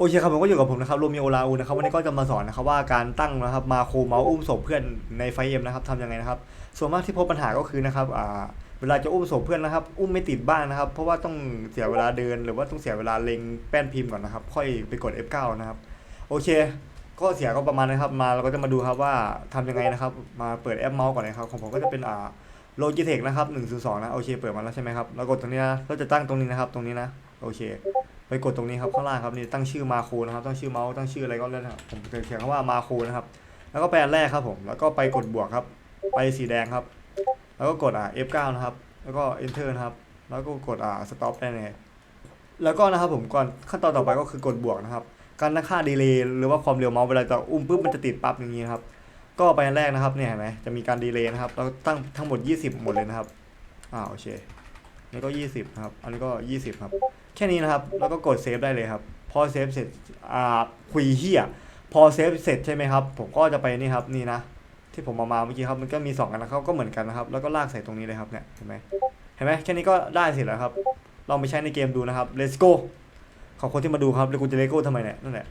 โอเคครับผมก็อยู่กับผมนะครับโรมิโอลาอูนะครับวันนี้ก็จะมาสอนนะครับว่าการตั้งนะครับมาโคเมาส์อุ้มศพเพื่อนในไฟเอ็มนะครับทำยังไงนะครับ ส่วนมากที่พบปัญหาก็คือนะครับอ่าเวลาจะอุ้มศพเพื่อนนะครับ อุ้มไม่ติดบ้างนะครับ เพราะว่าต้องเสียเวลาเดินหรือว่าต้องเสียเวลาเล็งแป้นพิมพ์ก่อนนะครับ ค่อยไปกด F9 นะครับโอเค ก็เสียก็ประมาณนะครับมาเราก็จะมาดูครับว่าทำยังไงนะครับ มาเปิดแอปเมาส์ก่อนนะครับของผมก็จะเป็นอ่าโลจิเทคนะครับ1 0 2นะโอเคเปิดมาแล้วใช่ไหมครับแล้วกดตรงนี้นะเราจะตั้งตรงนี้นะครับตรงนี้นะโอเค ไปกดตรงนี้ครับข้างล่างครับนี่ตั้งชื่อมาโคนะครับตั้งชื่อเมาส์ตั้งชื่ออะไรก็ได้นะครับผมจะเขียนคำว่ามาโคนะครับ แล้วก็ไปอันแรกครับผมแล้วก็ไปกดบวกครับ ไปสีแดงครับ แล้วก็กดอ่า F9 นะครับ แล้วก็ Enter นะครับ แล้วก็กดอ่า Stop ได้เลยแล้วก็นะครับผมก่อนขั้นตอนต่อไปก็คือกดบวกนะครับ การตั้งค่าดีเลย์หรือว่าความเร็วเมาส์เวลาจะอุ้มปุ๊บมันจะติดปั๊บอย่างนี้นะครับก็ไปอันแรกนะครับเนี่ยเห็นไหมจะมีการดีเลย์นะครับเราตั้งทั้งหมด 20 หมดเลยนะครับอ่าโอเค นี่ก็ 20ครับ อันนี้ก็ 20 ครับ แค่นี้นะครับ แล้วก็กดเซฟได้เลยครับ พอเซฟเสร็จ อ่า คุยเฮียพอเซฟเสร็จใช่ไหมครับ ผมก็จะไปนี่ครับ นี่นะ ที่ผมเอามาเมื่อกี้ครับ มันก็มีสองอันนะครับ ก็เหมือนกันนะครับ แล้วก็ลากใส่ตรงนี้เลยครับ เนี่ย เห็นไหมเห็นไหมแค่นี้ก็ได้เสร็จแล้วครับ ลองไปใช้ในเกมดูนะครับ let's go ขอบคุณที่มาดูครับ แล้วกูจะเลโก้ทำไมเนี่ย นั่นแหละ